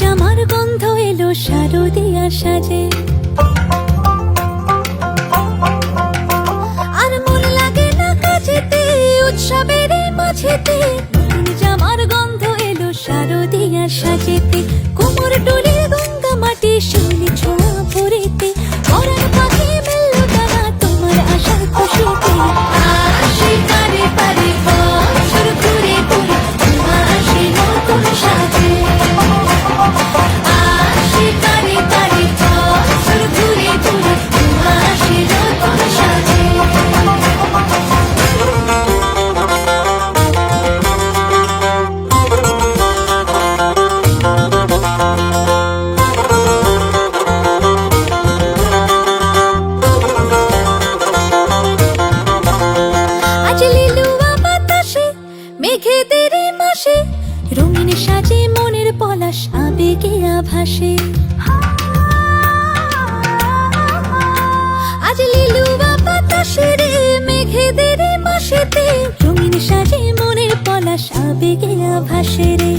জামার গন্ধ এলো শারদিয়া সাজে আর মন লাগে না কাজেতে, উৎসবের মাঝেতে। জামার গন্ধ এলো শারদিয়া সাজেতে কোমর ডোলে সাজে মনের পলাশ আবেগে আভাসে। আজ লিলুয়া বাতাসে রে মেঘেদের মাসেতে রঙিন সাজে মনের পলাশ আবেগে আভাসে রে।